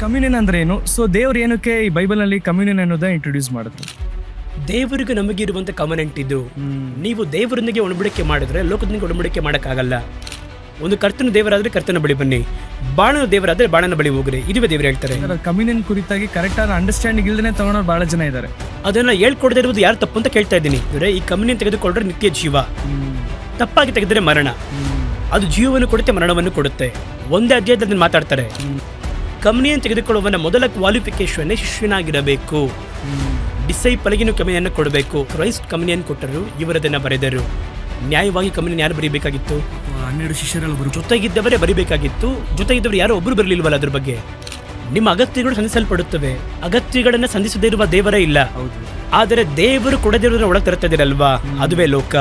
Communion ಅಂದ್ರೆ ಏನು? So ದೇವ್ರು ಏನಕ್ಕೆ ಈ ಬೈಬಲ್ನಲ್ಲಿ ಕಮ್ಯುನಿಯನ್ ಅನ್ನೋದನ್ನ ಇಂಟ್ರೊಡ್ಯೂಸ್ ಮಾಡುತ್ತೆ ದೇವರಿಗೆ ನಮಗಿರುವಂಥ ಕಮನೆಂಟ್ ಇದು. ನೀವು ದೇವರೊಂದಿಗೆ ಒಡಂಬಡಿಕೆ ಮಾಡಿದ್ರೆ ಲೋಕದೊಂದಿಗೆ ಒಡಂಬಡಿಕೆ ಮಾಡೋಕ್ಕಾಗಲ್ಲ. ಒಂದು ಕರ್ತನ ದೇವರಾದ್ರೆ ಕರ್ತನ ಬಳಿ ಬನ್ನಿ. ಬಾಣನ ದೇವರಾದ್ರೆ ಬಾಣನ ಬಳಿ ಹೋಗ್ರಿ. ಇದುವೇ ದೇವರು ಹೇಳ್ತಾರೆ. ಕಮ್ಯುನಿಯನ್ ಕುರಿತಾಗಿ ಕರೆಕ್ಟ್ ಆದ ಅಂಡರ್ಸ್ಟ್ಯಾಂಡಿಂಗ್ ಇಲ್ದೇ ತಗೊಳೋರು ಬಹಳ ಜನ ಇದ್ದಾರೆ. ಅದನ್ನ ಹೇಳ್ಕೊಡದೇ ಇರುವುದು ಯಾರು ತಪ್ಪು ಅಂತ ಕೇಳ್ತಾ ಇದ್ದೀನಿ. ಅಂದ್ರೆ ಈ ಕಮ್ಯುನಿಯನ್ ತೆಗೆದುಕೊಂಡ್ರೆ ನಿತ್ಯ ಜೀವ. ತಪ್ಪಾಗಿ ತೆಗೆದ್ರೆ ಮರಣ. ಅದು ಜೀವವನ್ನು ಕೊಡುತ್ತೆ ಮರಣವನ್ನು ಕೊಡುತ್ತೆ. ಒಂದೇ ಅಧ್ಯಾಯದಲ್ಲಿ ಮಾತಾಡ್ತಾರೆ. ಕಮ್ಯುನಿಯನ್ ತೆಗೆದುಕೊಳ್ಳುವ ಮೊದಲ ಕ್ವಾಲಿಫಿಕೇಶನ್ ಶಿಷ್ಯನಾಗಿರಬೇಕು. ಡಿಸೈ ನೀವು ಕಮಿಯನ್ನು ಕೊಡಬೇಕು. ಕ್ರೈಸ್ಟ್ ಕಮ್ಯುನಿಯನ್ ಕೊಟ್ಟರು ಇವರದನ್ನ ಬರೆದರು. ನ್ಯಾಯವಾಗಿ ಕಮನಿಯನ್ನು ಯಾರು ಬರೀಬೇಕಾಗಿತ್ತು? ಹನ್ನೆರಡು ಶಿಷ್ಯರಲ್ಲಿ ಬರು ಜೊತೆಗಿದ್ದವರೇ ಬರಿಬೇಕಾಗಿತ್ತು. ಜೊತೆಗಿದ್ದವರು ಯಾರೋ ಒಬ್ಬರು ಬರಲಿಲ್ವಲ್ಲ ಅದ್ರ ಬಗ್ಗೆ? ನಿಮ್ಮ ಅಗತ್ಯಗಳು ಸಂಧಿಸಲ್ಪಡುತ್ತವೆ ಅಗತ್ಯಗಳನ್ನು ಸಂಧಿಸದೇ ಇರುವ ದೇವರೇ ಇಲ್ಲ. ಆದರೆ ದೇವರು ಕೊಡದಿರೋದನ್ನ ಒಳಗೆ ತರುತ್ತದಿರಲ್ವಾ? ಅದುವೇ ಲೋಕ.